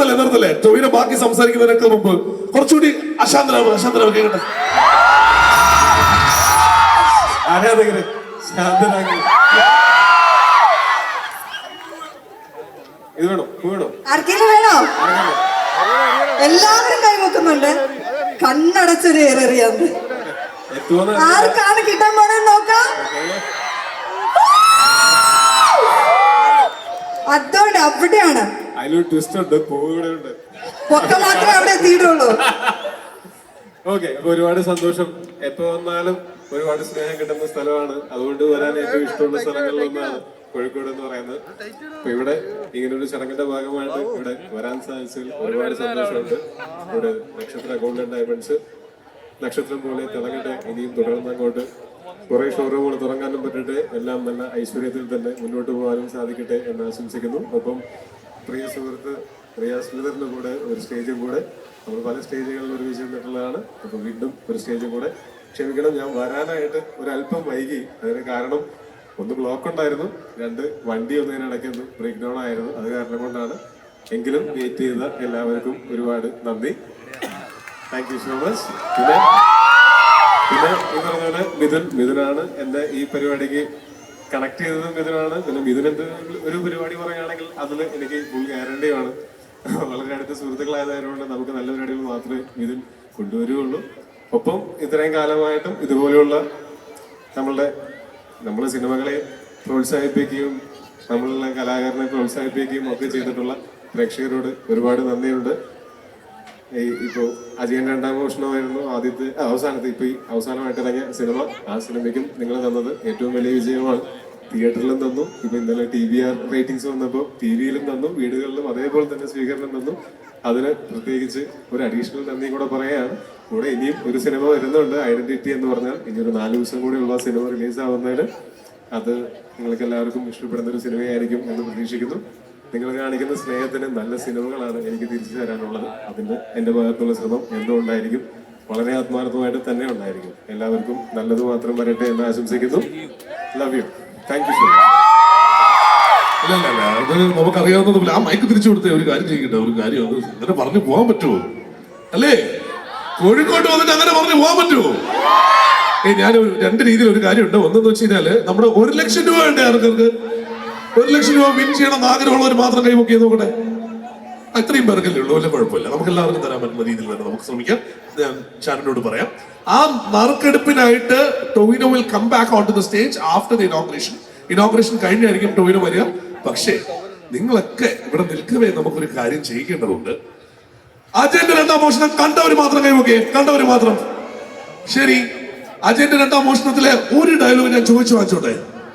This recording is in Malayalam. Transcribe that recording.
നിർത്തല്ലേ നിർത്തല്ലേ? ടോവിനെ ബാക്കി സംസാരിക്കുന്നതിനൊക്കെ മുമ്പ് കുറച്ചുകൂടി അശാന്തരാവ് അശാന്തരാവ് കേട്ടെ ആരാധകര് ശാന്തനാക്കി ഇത് വേണം? ഇത് വേണം? ആർക്കെങ്കിലും വേണോ? എല്ലാവരും കൈമുക്കുന്നുണ്ട് കണ്ണടച്ചൊരു എത്തുമെന്ന് ആർക്കാണ് കിട്ടാൻ പോണെന്ന് നോക്കാം. അതിലൊരു ട്വിസ്റ്റ് ഉണ്ട് പൂവിടെ ഉണ്ട് പൊക്ക മാത്രമേ അവിടെ എത്തിയിട്ടുള്ളൂ. ഓക്കെ അപ്പൊ ഒരുപാട് സന്തോഷം. എപ്പോ വന്നാലും ഒരുപാട് സ്നേഹം കിട്ടുന്ന സ്ഥലമാണ്. അതുകൊണ്ട് വരാൻ ഏറ്റവും ഇഷ്ടമുള്ള സ്ഥലങ്ങളിൽ ഒന്നാണ് കോഴിക്കോട് എന്ന് പറയുന്നത്. അപ്പൊ ഇവിടെ ഇങ്ങനെ ഒരു ചടങ്ങിന്റെ ഭാഗമായിട്ട് ഇവിടെ വരാൻ സാധിച്ചതിൽ ഒരുപാട് സന്തോഷമുണ്ട്. ഇവിടെ നക്ഷത്ര ഗോൾഡൻ ഡയമണ്ട്സ് നക്ഷത്രം പോലെ തിളങ്ങട്ടെ ഇനിയും തുടർന്ന് അങ്ങോട്ട് കുറെ ഷോറൂമുകൾ തുടങ്ങാനും പറ്റട്ടെ. എല്ലാം നല്ല ഐശ്വര്യത്തിൽ തന്നെ മുന്നോട്ട് പോകാനും സാധിക്കട്ടെ എന്ന് ആശംസിക്കുന്നു. ഒപ്പം പ്രിയ സുഹൃത്ത് പ്രിയ കൂടെ ഒരു സ്റ്റേജും കൂടെ. നമ്മൾ പല സ്റ്റേജുകളിൽ ഒരുമിച്ച് നിന്നിട്ടുള്ളതാണ്. അപ്പൊ വീണ്ടും ഒരു സ്റ്റേജും കൂടെ ക്ഷമിക്കണം ഞാൻ വരാനായിട്ട് ഒരല്പം വൈകി. അതിന് കാരണം ഒന്ന് ബ്ലോക്ക് ഉണ്ടായിരുന്നു രണ്ട് വണ്ടി ഒന്നതിന് ഒന്ന് ബ്രേക്ക് ഡൗൺ ആയിരുന്നു. അത് കാരണം കൊണ്ടാണ് എങ്കിലും വെയിറ്റ് ചെയ്ത എല്ലാവർക്കും ഒരുപാട് നന്ദി. താങ്ക് യു സോ മച്ച് പിന്നെ പിന്നെ ഈ പറഞ്ഞ മിഥുൻ മിഥുനാണ് എന്റെ ഈ പരിപാടിക്ക് കണക്ട് ചെയ്തത് മിഥുനാണ് പിന്നെ മിഥുൻ എന്തെങ്കിലും ഒരു പരിപാടി പറയുകയാണെങ്കിൽ അതിൽ എനിക്ക് ഫുൾ ഗ്യാരണ്ടിയാണ് വളരെ അടുത്ത സുഹൃത്തുക്കളായതുകൊണ്ട് നമുക്ക് നല്ല പരിപാടികൾ മാത്രമേ മിഥുൻ കൊണ്ടുവരികയുള്ളൂ. ഒപ്പം ഇത്രയും കാലമായിട്ടും ഇതുപോലെയുള്ള നമ്മളുടെ നമ്മൾ സിനിമകളെ പ്രോത്സാഹിപ്പിക്കുകയും നമ്മളുള്ള കലാകാരനെ പ്രോത്സാഹിപ്പിക്കുകയും ഒക്കെ ചെയ്തിട്ടുള്ള പ്രേക്ഷകരോട് ഒരുപാട് നന്ദിയുണ്ട്. ഇപ്പോ അജയൻ രണ്ടാം മോഷണമായിരുന്നു ആദ്യത്തെ അവസാനത്തെ ഇപ്പൊ ഈ അവസാനമായിട്ട് ഇറങ്ങിയ സിനിമ. ആ സിനിമയ്ക്കും നിങ്ങൾ തന്നത് ഏറ്റവും വലിയ വിജയമാണ്. തിയേറ്ററിലും തന്നു ഇപ്പൊ ഇന്നലെ ടി വി ആർ റേറ്റിംഗ്സ് വന്നപ്പോൾ ടി വിയിലും തന്നു വീടുകളിലും അതേപോലെ തന്നെ സ്വീകരണം തന്നു. അതിന് പ്രത്യേകിച്ച് ഒരു അഡീഷണൽ നന്ദി കൂടെ പറയാണ് കൂടെ ഇനിയും ഒരു സിനിമ വരുന്നുണ്ട് ഐഡന്റിറ്റി എന്ന് പറഞ്ഞാൽ ഇനി ഒരു നാല് ദിവസം കൂടി ഉള്ള സിനിമ റിലീസ് ആവുന്നതിന് അത് നിങ്ങൾക്ക് എല്ലാവർക്കും ഇഷ്ടപ്പെടുന്ന ഒരു സിനിമയായിരിക്കും എന്ന് പ്രതീക്ഷിക്കുന്നു. നിങ്ങൾ കാണിക്കുന്ന സ്നേഹത്തിന് നല്ല സിനിമകളാണ് എനിക്ക് തിരിച്ചു തരാനുള്ളത്. അതിന് എന്റെ ഭാഗത്തുള്ള ശ്രമം എന്തുകൊണ്ടായിരിക്കും? വളരെ ആത്മാർത്ഥമായിട്ട് തന്നെ ഉണ്ടായിരിക്കും. എല്ലാവർക്കും നല്ലത് മാത്രം വരട്ടെ എന്ന് ആശംസിക്കുന്നു. Love you thank you so much ഇല്ല ഇല്ല അത് നമുക്കറിയാവുന്നതുപോലെ ആ മൈക്ക് തിരിച്ചു കൊടുത്തേ. ഒരു കാര്യം ചെയ്യട്ടെ ഒരു കാര്യം അത് അങ്ങനെ പറഞ്ഞു പോകാൻ പറ്റുമോ? അല്ലേ? കോഴിക്കോട്ട് വന്നിട്ട് അങ്ങനെ പറഞ്ഞു പോകാൻ പറ്റുമോ? ഏ ഞാൻ രണ്ട് രീതിയിൽ ഒരു കാര്യമുണ്ട്. ഒന്നെന്ന് വെച്ച് കഴിഞ്ഞാൽ നമ്മുടെ ഒരു ലക്ഷം രൂപ വേണ്ടേ ആൾക്കാർക്ക് ഒരു ലക്ഷം രൂപ വിൻ ചെയ്യണം എന്ന് ആഗ്രഹമുള്ളവർ മാത്രം കൈമുക്കി നോക്കട്ടെ അത്രയും പേർക്കല്ലേ ഉള്ളൂ. വല്ല കുഴപ്പമില്ല. നമുക്ക് എല്ലാവർക്കും തരാൻ പറ്റുന്ന രീതിയിൽ തന്നെ നമുക്ക് ശ്രമിക്കാം. ഞാൻ ചാനലിനോട് പറയാം. ആ നറുക്കെടുപ്പിനായിട്ട് Tovino will come back on to the stage after the inauguration inauguration കഴിഞ്ഞായിരിക്കും Tovino വരിക. പക്ഷേ നിങ്ങളൊക്കെ ഇവിടെ നിൽക്കവേ നമുക്കൊരു കാര്യം ചെയ്യിക്കേണ്ടതുണ്ട്. അജയന്റെ രണ്ടാം മോഷണം കണ്ടവർ മാത്രം കൈമുക്കേ. കണ്ടവർ മാത്രം. ശരി. അജയന്റെ രണ്ടാം മോഷണത്തിലെ ഒരു ഡയലോഗ് ഞാൻ ചോദിച്ചു വാങ്ങിച്ചോട്ടെ?